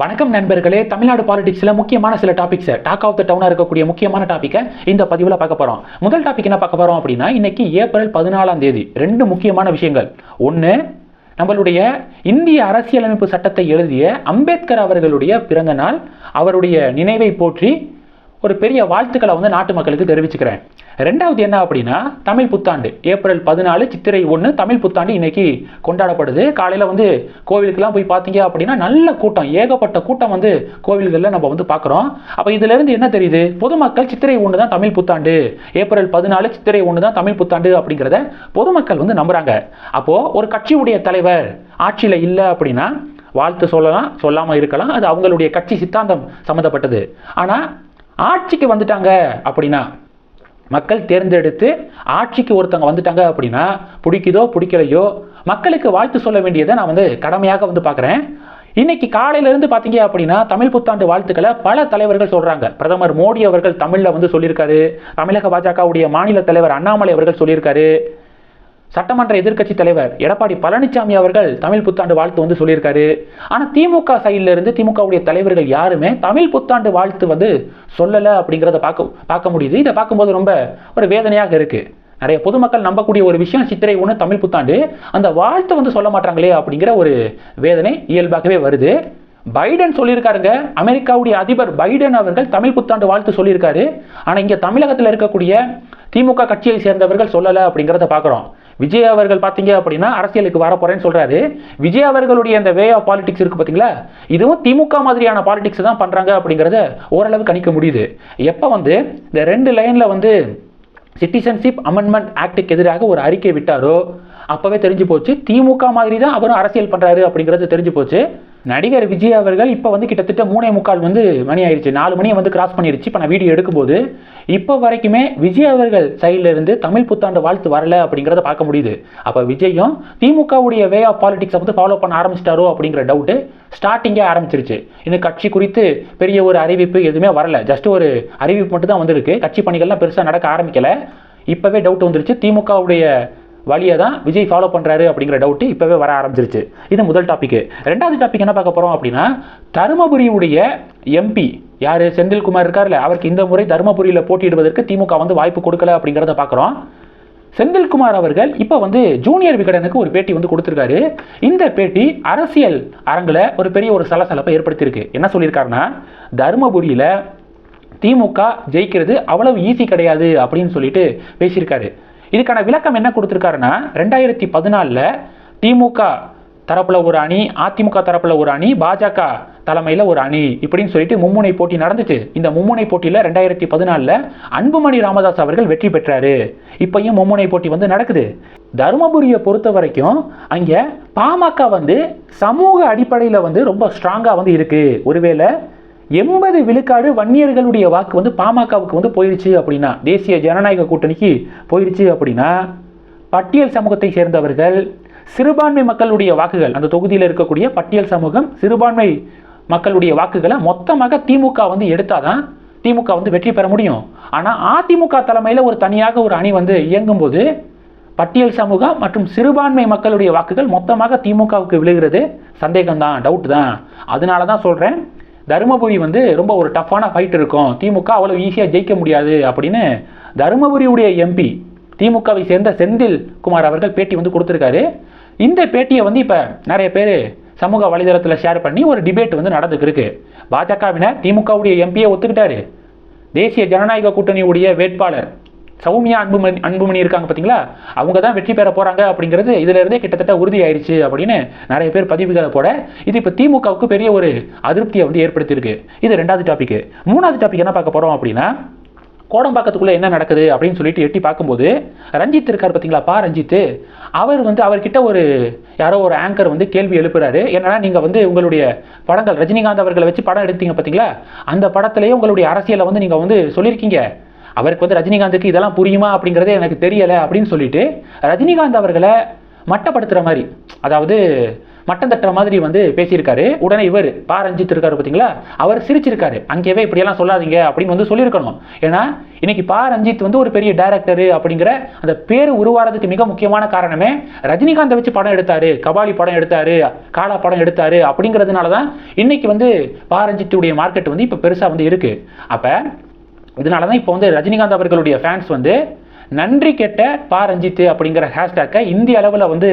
வணக்கம் நண்பர்களே. தமிழ்நாடு பாலிடிக்ஸில் முக்கியமான சில டாபிக்ஸை டாக் ஆஃப் த டவுனாக இருக்கக்கூடிய முக்கியமான டாப்பிக்கை இந்த பதிவில் பார்க்க போகிறோம் முதல் டாபிக் என்ன பார்க்க போகிறோம் அப்படின்னா இன்னைக்கு ஏப்ரல் பதினாலாம் தேதி ரெண்டு முக்கியமான விஷயங்கள். ஒன்று நம்மளுடைய இந்திய அரசியலமைப்பு சட்டத்தை எழுதிய அம்பேத்கர் அவர்களுடைய பிறந்த நாள் அவருடைய நினைவை போற்றி ஒரு பெரிய வாழ்த்துக்களை வந்து நாட்டு மக்களுக்கு தெரிவிச்சுக்கிறேன். ரெண்டாவது என்ன அப்படின்னா தமிழ் புத்தாண்டு. ஏப்ரல் பதினாலு சித்திரை ஒன்று தமிழ் புத்தாண்டு இன்னைக்கு கொண்டாடப்படுது. காலையில் வந்து கோவிலுக்கெல்லாம் போய் பார்த்தீங்க அப்படின்னா நல்ல கூட்டம் ஏகப்பட்ட கூட்டம் வந்து கோவில்களில் நம்ம வந்து பார்க்குறோம். அப்போ இதிலிருந்து என்ன தெரியுது? பொதுமக்கள் சித்திரை ஒன்று தான் தமிழ் புத்தாண்டு. ஏப்ரல் பதினாலு சித்திரை ஒன்று தான் தமிழ் புத்தாண்டு அப்படிங்கிறத பொதுமக்கள் வந்து நம்புகிறாங்க அப்போது ஒரு கட்சியுடைய தலைவர் ஆட்சியில் இல்லை அப்படின்னா வாழ்த்து சொல்லலாம் சொல்லாமல் இருக்கலாம். அது அவங்களுடைய கட்சி சித்தாந்தம் சம்மந்தப்பட்டது ஆனால் ஆட்சிக்கு வந்துட்டாங்க அப்படின்னா மக்கள் தேர்ந்தெடுத்து ஆட்சிக்கு ஒருத்தவங்க வந்துட்டாங்க அப்படின்னா பிடிக்குதோ பிடிக்கலையோ மக்களுக்கு வாழ்த்து சொல்ல வேண்டியதை நான் வந்து கடமையாக வந்து பார்க்குறேன். இன்னைக்கு காலையிலேருந்து பார்த்தீங்க அப்படின்னா தமிழ் புத்தாண்டு வாழ்த்துக்களை பல தலைவர்கள் சொல்கிறாங்க பிரதமர் மோடி அவர்கள் தமிழில் வந்து சொல்லியிருக்காரு. தமிழக பாஜகவுடைய மாநில தலைவர் அண்ணாமலை அவர்கள் சொல்லியிருக்காரு. சட்டமன்ற எதிர்க்கட்சி தலைவர் எடப்பாடி பழனிசாமி அவர்கள் தமிழ் புத்தாண்டு வாழ்த்து வந்து சொல்லியிருக்காரு. ஆனால் திமுக சைடில் இருந்து திமுகவுடைய தலைவர்கள் யாருமே தமிழ் புத்தாண்டு வாழ்த்து வந்து சொல்லலை அப்படிங்கிறத பார்க்க பார்க்க முடியுது. இதை பார்க்கும்போது ரொம்ப ஒரு வேதனையாக இருக்கு. நிறைய பொதுமக்கள் நம்பக்கூடிய ஒரு விஷயம் சித்திரை ஒன்று தமிழ் புத்தாண்டு. அந்த வாழ்த்து வந்து சொல்ல மாட்டாங்களே அப்படிங்கிற ஒரு வேதனை இயல்பாகவே வருது. பைடன் சொல்லியிருக்காருங்க. அமெரிக்காவுடைய அதிபர் பைடன் அவர்கள் தமிழ் புத்தாண்டு வாழ்த்து சொல்லியிருக்காரு. ஆனால் இங்கே தமிழகத்தில் இருக்கக்கூடிய திமுக கட்சியை சேர்ந்தவர்கள் சொல்லலை அப்படிங்கிறத பார்க்குறோம். விஜய் அவர்கள் பார்த்தீங்க அப்படின்னா அரசியலுக்கு வர போறேன்னு சொல்றாரு. விஜய் அவர்களுடைய அந்த வே ஆஃப் பாலிடிக்ஸ் இருக்கு பார்த்தீங்களா? இதுவும் திமுக மாதிரியான பாலிடிக்ஸ் தான் பண்றாங்க அப்படிங்கிறத ஓரளவு கணிக்க முடியுது. எப்போ வந்து இந்த ரெண்டு லைன்ல வந்து சிட்டிசன்ஷிப் அமெண்ட்மெண்ட் ஆக்டுக்கு எதிராக ஒரு அறிக்கை விட்டாரோ அப்பவே தெரிஞ்சு போச்சு. திமுக மாதிரி தான் அவரும் அரசியல் பண்றாரு அப்படிங்கிறது தெரிஞ்சு போச்சு. நடிகர் விஜய் அவர்கள் இப்போ வந்து கிட்டத்தட்ட மூணே முக்கால் வந்து மணி ஆயிடுச்சு நாலு மணியை வந்து கிராஸ் பண்ணிடுச்சு இப்போ நான் வீடியோ எடுக்கும்போது இப்போ வரைக்குமே விஜய் அவர்கள் சைடில் இருந்து தமிழ் புத்தாண்டு வாழ்த்து வரல அப்படிங்கிறத பார்க்க முடியுது. அப்போ விஜயும் திமுகவுடைய வே ஆஃப் பாலிடிக்ஸை வந்து ஃபாலோ பண்ண ஆரம்பிச்சிட்டாரோ அப்படிங்கிற டவுட்டு ஸ்டார்டிங்கே ஆரம்பிச்சிருச்சு. இந்த கட்சி குறித்து பெரிய ஒரு அறிவிப்பு எதுவுமே வரல. ஜஸ்ட் ஒரு அறிவிப்பு மட்டும் தான் வந்திருக்கு. கட்சி பணிகள்லாம் பெருசாக நடக்க ஆரம்பிக்கலை. இப்போவே டவுட் வந்துருச்சு. திமுகவுடைய வழியை தான் விஜய் ஃபாலோ பண்ணுறாரு அப்படிங்கிற டவுட்டு இப்போவே வர ஆரம்பிச்சிருச்சு. இது முதல் டாப்பிக்கு ரெண்டாவது டாபிக் என்ன பார்க்க போகிறோம் அப்படின்னா தருமபுரியுடைய எம்பி யார்? செந்தில்குமார் இருக்கார்ல அவருக்கு இந்த முறை தருமபுரியில் போட்டியிடுவதற்கு திமுக வந்து வாய்ப்பு கொடுக்கல அப்படிங்கிறத பார்க்குறோம். செந்தில்குமார் அவர்கள் இப்போ வந்து ஜூனியர் விகடனுக்கு ஒரு பேட்டி வந்து கொடுத்துருக்காரு. இந்த பேட்டி அரசியல் அரங்கில் ஒரு பெரிய ஒரு சலசலப்பை ஏற்படுத்தியிருக்கு. என்ன சொல்லியிருக்காருன்னா தருமபுரியில் திமுக ஜெயிக்கிறது அவ்வளவு ஈஸி கிடையாது அப்படின்னு சொல்லிட்டு பேசியிருக்காரு. இதுக்கான விளக்கம் என்ன கொடுத்துருக்காருன்னா ரெண்டாயிரத்தி பதினாலில் திமுக தரப்புல ஒரு அணி அதிமுக தரப்புல ஒரு அணி பாஜக தலைமையில் ஒரு அணி இப்படின்னு சொல்லிட்டு மும்முனை போட்டி நடந்துச்சு. இந்த மும்முனை போட்டியில் ரெண்டாயிரத்தி பதினாலில் அன்புமணி ராமதாஸ் அவர்கள் வெற்றி பெற்றாரு. இப்பையும் மும்முனை போட்டி வந்து நடக்குது. தருமபுரியை பொறுத்த வரைக்கும் அங்கே பாமக வந்து சமூக அடிப்படையில் வந்து ரொம்ப ஸ்ட்ராங்காக வந்து இருக்குது ஒருவேளை எண்பது விழுக்காடு வன்னியர்களுடைய வாக்கு வந்து பாமகவுக்கு வந்து போயிருச்சு அப்படின்னா தேசிய ஜனநாயக கூட்டணிக்கு போயிருச்சு அப்படின்னா பட்டியல் சமூகத்தை சேர்ந்தவர்கள் சிறுபான்மை மக்களுடைய வாக்குகள் அந்த தொகுதியில் இருக்கக்கூடிய பட்டியல் சமூகம் சிறுபான்மை மக்களுடைய வாக்குகளை மொத்தமாக திமுக வந்து எடுத்தாதான் திமுக வந்து வெற்றி பெற முடியும். ஆனால் அதிமுக தலைமையில் ஒரு தனியாக ஒரு அணி வந்து இயங்கும்போது பட்டியல் சமூகம் மற்றும் சிறுபான்மை மக்களுடைய வாக்குகள் மொத்தமாக திமுகவுக்கு விழுகிறது. சந்தேகம்தான் டவுட் தான். அதனால தான் சொல்கிறேன் தருமபுரி வந்து ரொம்ப ஒரு டஃப்பான ஃபைட் இருக்கும். திமுக அவ்வளோ ஈஸியாக ஜெயிக்க முடியாது அப்படின்னு தருமபுரியுடைய எம்பி திமுகவை சேர்ந்த செந்தில் குமார் அவர்கள் பேட்டி வந்து கொடுத்துருக்காரு. இந்த பேட்டியை வந்து இப்போ நிறைய பேர் சமூக வலைதளத்தில் ஷேர் பண்ணி ஒரு டிபேட் வந்து நடந்துக்கு பாஜகவினர் திமுகவுடைய எம்பியை ஒத்துக்கிட்டாரு. தேசிய ஜனநாயக கூட்டணியுடைய வேட்பாளர் சௌமியா அன்புமணி அன்புமணி இருக்காங்க பார்த்தீங்களா அவங்க தான் வெற்றி பெற போகிறாங்க அப்படிங்கிறது இதிலிருந்தே கிட்டத்தட்ட உறுதி ஆயிடுச்சு அப்படின்னு நிறைய பேர் பதிவுகளை போட இது இப்போ திமுகவுக்கு பெரிய ஒரு அதிருப்தியை வந்து ஏற்படுத்தியிருக்கு. இது ரெண்டாவது டாபிக் மூணாவது டாபிக் என்ன பார்க்க போகிறோம் அப்படின்னா கோடம்பாக்கத்துக்குள்ளே என்ன நடக்குது அப்படின்னு சொல்லிட்டு எட்டி பார்க்கும்போது ரஞ்சித் இருக்கார் பார்த்தீங்களா பா ரஞ்சித் அவர் வந்து அவர்கிட்ட ஒரு யாரோ ஒரு ஆங்கர் வந்து கேள்வி எழுப்புறாரு. என்னன்னா நீங்கள் வந்து உங்களுடைய படங்கள் ரஜினிகாந்த் அவர்களை வச்சு படம் எடுத்தீங்க பார்த்தீங்களா அந்த படத்திலேயே உங்களுடைய அரசியலை வந்து நீங்கள் வந்து சொல்லியிருக்கீங்க. அவருக்கு வந்து ரஜினிகாந்துக்கு இதெல்லாம் புரியுமா அப்படிங்கிறதே எனக்கு தெரியலை அப்படின்னு சொல்லிட்டு ரஜினிகாந்த் அவர்களை மட்டப்படுத்துகிற மாதிரி அதாவது மட்டம் தட்டுற மாதிரி வந்து பேசியிருக்காரு. உடனே இவர் பா ரஞ்சித் இருக்காரு பார்த்தீங்களா அவர் சிரிச்சிருக்காரு. அங்கேயே இப்படியெல்லாம் சொல்லாதீங்க அப்படின்னு வந்து சொல்லியிருக்கணும். ஏன்னா இன்னைக்கு பா ரஞ்சித் வந்து ஒரு பெரிய டேரக்டர் அப்படிங்கிற அந்த பேர் உருவாகிறதுக்கு மிக முக்கியமான காரணமே ரஜினிகாந்தை வச்சு படம் எடுத்தாரு கபாலி படம் எடுத்தாரு காலா படம் எடுத்தாரு அப்படிங்கிறதுனால தான் இன்னைக்கு வந்து பா ரஞ்சித்துடைய மார்க்கெட் வந்து இப்போ பெருசாக வந்து இருக்கு. அப்போ இதனால தான் இப்போ வந்து ரஜினிகாந்த் அவர்களுடைய ஃபேன்ஸ் வந்து நன்றி கெட்ட பா ரஞ்சித் அப்படிங்கிற ஹேஷ்டேக்கை இந்திய அளவில் வந்து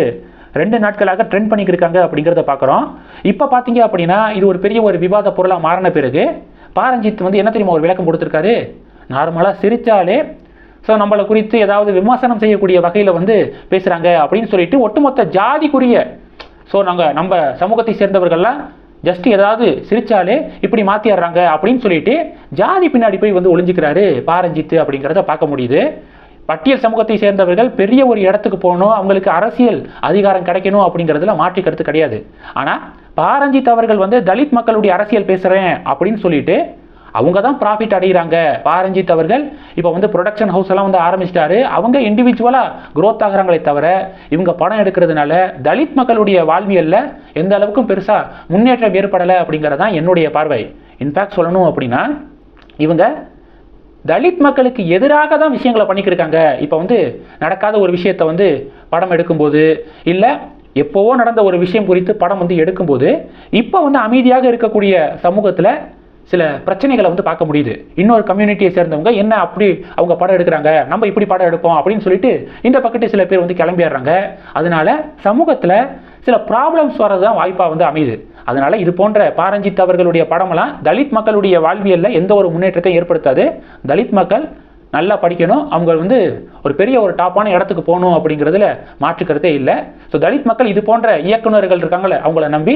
ரெண்டு நாட்களாக ட்ரெண்ட் பண்ணிக்கிட்டு இருக்காங்க அப்படிங்கிறத பார்க்குறோம் இப்போ பார்த்தீங்க அப்படின்னா இது ஒரு பெரிய ஒரு விவாத பொருளாக மாறின பிறகு பாரஞ்சித் வந்து என்ன தெரியுமா ஒரு விளக்கம் கொடுத்துருக்காரு? நார்மலாக சிரித்தாலே ஸோ நம்மளை குறித்து ஏதாவது விமர்சனம் செய்யக்கூடிய வகையில் வந்து பேசுகிறாங்க அப்படின்னு சொல்லிட்டு ஒட்டுமொத்த ஜாதிக்குரிய ஸோ நாங்கள் நம்ம சமூகத்தை சேர்ந்தவர்கள்லாம் ஜஸ்ட் ஏதாவது சிரிச்சாலே இப்படி மாற்றிடுறாங்க அப்படின்னு சொல்லிட்டு ஜாதி பின்னாடி போய் வந்து ஒளிஞ்சிக்கிறாரு பாரஞ்சித்து அப்படிங்கிறத பார்க்க முடியுது. பட்டியல் சமூகத்தை சேர்ந்தவர்கள் பெரிய ஒரு இடத்துக்கு போகணும் அவங்களுக்கு அரசியல் அதிகாரம் கிடைக்கணும் அப்படிங்கிறதுல மாற்றி கருத்து கிடையாது. ஆனால் பாரஞ்சித் அவர்கள் வந்து தலித் மக்களுடைய அரசியல் பேசுகிறேன் அப்படின்னு சொல்லிட்டு அவங்க தான் ப்ராஃபிட் அடைகிறாங்க பாரஞ்சித் அவர்கள் இப்போ வந்து ப்ரொடக்ஷன் ஹவுஸ் எல்லாம் வந்து ஆரம்பிச்சிட்டாரு. அவங்க இண்டிவிஜுவலாக க்ரோத் ஆகிறாங்களே தவிர இவங்க படம் எடுக்கிறதுனால தலித் மக்களுடைய வாழ்வியலில் எந்த அளவுக்கும் பெருசாக முன்னேற்றம் ஏற்படலை அப்படிங்கிறது தான் என்னுடைய பார்வை. இன்ஃபேக்ட் சொல்லணும் அப்படின்னா இவங்க தலித் மக்களுக்கு எதிராக தான் விஷயங்களை பண்ணிக்கிட்டு இருக்காங்க. இப்போ வந்து நடக்காத ஒரு விஷயத்தை வந்து படம் எடுக்கும்போது இல்லை எப்போவோ நடந்த ஒரு விஷயம் குறித்து படம் வந்து எடுக்கும்போது இப்போ வந்து அமைதியாக இருக்கக்கூடிய சமூகத்தில் சில பிரச்சனைகளை வந்து பார்க்க முடியுது. இன்னொரு கம்யூனிட்டியை சேர்ந்தவங்க என்ன அப்படி அவங்க படம் எடுக்கிறாங்க? நம்ம இப்படி படம் எடுப்போம் அப்படின்னு சொல்லிட்டு இந்த பக்கத்து சில பேர் வந்து கிளம்பிடுறாங்க. அதனால சமூகத்தில் சில ப்ராப்ளம்ஸ் வர்றது தான் வாய்ப்பாக வந்து அமையுது. அதனால இது போன்ற பாரஞ்சித் அவர்களுடைய படமெல்லாம் தலித் மக்களுடைய வாழ்வியலில் எந்த ஒரு முன்னேற்றத்தையும் ஏற்படுத்தாது. தலித் மக்கள் நல்லா படிக்கணும். அவங்க வந்து ஒரு பெரிய ஒரு டாப்பான இடத்துக்கு போகணும் அப்படிங்கிறதுல மாற்று கருத்தே இல்லை. ஸோ தலித் மக்கள் இது போன்ற இயக்குனர்கள் இருக்காங்களே அவங்கள நம்பி